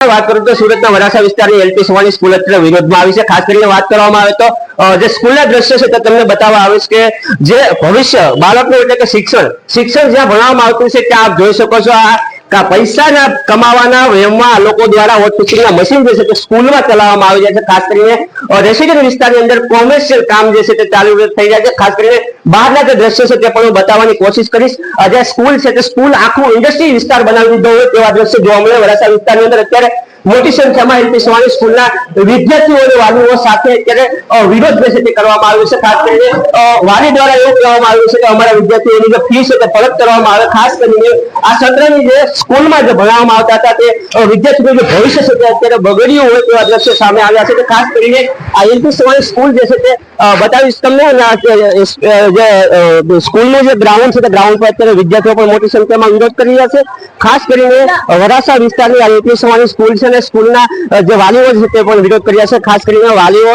વાત કરું તો સુરતના વરાછા વિસ્તારની એલપી સવાણી સ્કૂલ અત્યારે વિરોધમાં આવી છે. ખાસ કરીને વાત કરવામાં આવે તો જે સ્કૂલના દ્રશ્ય છે તે તમને બતાવવા આવીશ કે જે ભવિષ્ય બાળકનું એટલે કે શિક્ષણ શિક્ષણ જ્યાં ભણવામાં આવતું છે ત્યાં આપ જોઈ શકો છો આ કા પૈસાના કમાવાના આ લોકો દ્વારા પુસ્તકના મશીન જે છે તે સ્કૂલમાં ચલાવવામાં આવી જાય છે. ખાસ કરીને રેસિડેન્ટ વિસ્તારની અંદર કોમર્શિયલ કામ જે છે તે ચાલુ થઈ જાય છે. ખાસ કરીને, બહારના જે દ્રશ્યો છે તે પણ હું બતાવવાની કોશિશ કરીશ. જે સ્કૂલ છે તે સ્કૂલ આખું ઇન્ડસ્ટ્રી વિસ્તાર બનાવી દીધો હોય તેવા દ્રશ્યો જોવા મળે. વરાછા વિસ્તારની અંદર અત્યારે મોટી સંખ્યામાં એલપી સવાણી સ્કૂલના વિદ્યાર્થીઓ વાલીઓ સાથે અત્યારે વિરોધ છે તે કરવામાં આવ્યો છે. ખાસ કરીને વાલી દ્વારા એવું કહેવામાં આવ્યું છે કે અમારા વિદ્યાર્થીઓની જે ફી છે તે પરત કરવામાં આવે. ખાસ કરીને આ સત્રની જે સ્કૂલમાં જે ભણાવવામાં આવતા હતા તે વિદ્યાર્થીઓ જે ભવિષ્ય છે તે અત્યારે બગડ્યું હોય તેવા દ્રશ્યો સામે આવ્યા છે. કે ખાસ કરીને આ એલપી સવાણી સ્કૂલ જે છે તે બતાવીશ તમને. જે, સ્કૂલનું જે ગ્રાઉન્ડ છે તે ગ્રાઉન્ડ પર અત્યારે વિદ્યાર્થીઓ પણ મોટી સંખ્યામાં વિરોધ કરી રહ્યા છે. ખાસ કરીને વરાસા વિસ્તારની આ એલપી સવાણી સ્કૂલ છે અને સ્કૂલના જે વાલીઓ છે તે પણ વિરોધ કર્યા છે. ખાસ કરીને વાલીઓ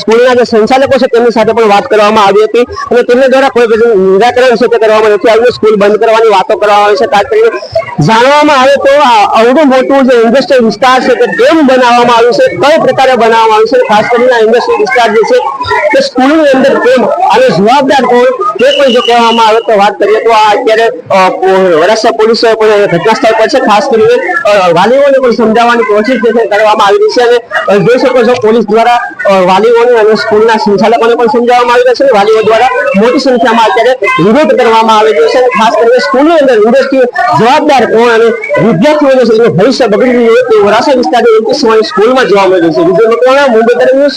સ્કૂલના જે સંચાલકો છે તેમની સાથે પણ વાત કરવામાં આવી હતી. અને તેમના દ્વારા કોઈ નિરાકરણ છે તે કરવામાં નથી આવ્યું. સ્કૂલ બંધ કરવાની વાતો કરવામાં આવી છે. ખાસ કરીને જાણવામાં આવે તો અવડું મોટું જે ઇન્ડસ્ટ્રીયલ વિસ્તાર છે તે કેમ બનાવવામાં આવ્યું છે. કઈ પ્રકારે બનાવવામાં આવ્યું છે ખાસ કરીને ઇન્ડસ્ટ્રીયલ વિસ્તાર જે છે તે સ્કૂલની અંદર ડેમ અને જવાબદાર કોણ તે પણ જો કહેવામાં આવે તો વાત કરીએ તો આ અત્યારે વરાસા પોલીસે પણ ઘટના સ્થળ પર છે. ખાસ કરીને વાલીઓને પણ સમજાવવાની જે કરવામાં આવી રહી છે અને જોઈ શકો છો પોલીસ દ્વારા વાલીઓને અને સ્કૂલના સંચાલકોને પણ સમજાવવામાં આવી રહ્યા છે વાલીઓ દ્વારા મોટી સંખ્યામાં અત્યારે વિરોધ કરવામાં આવી રહ્યો છે અને ખાસ કરીને સ્કૂલની અંદર વિદ્યાર્થીઓ જવાબદાર કોણ અને વિદ્યાર્થીઓનું છે ભવિષ્ય બગડી રહ્યું હોય તે વરાછા વિસ્તારની સ્કૂલમાં જોવા મળી રહ્યું છે. વિજય મકવાણા, મુંબઈ તરફ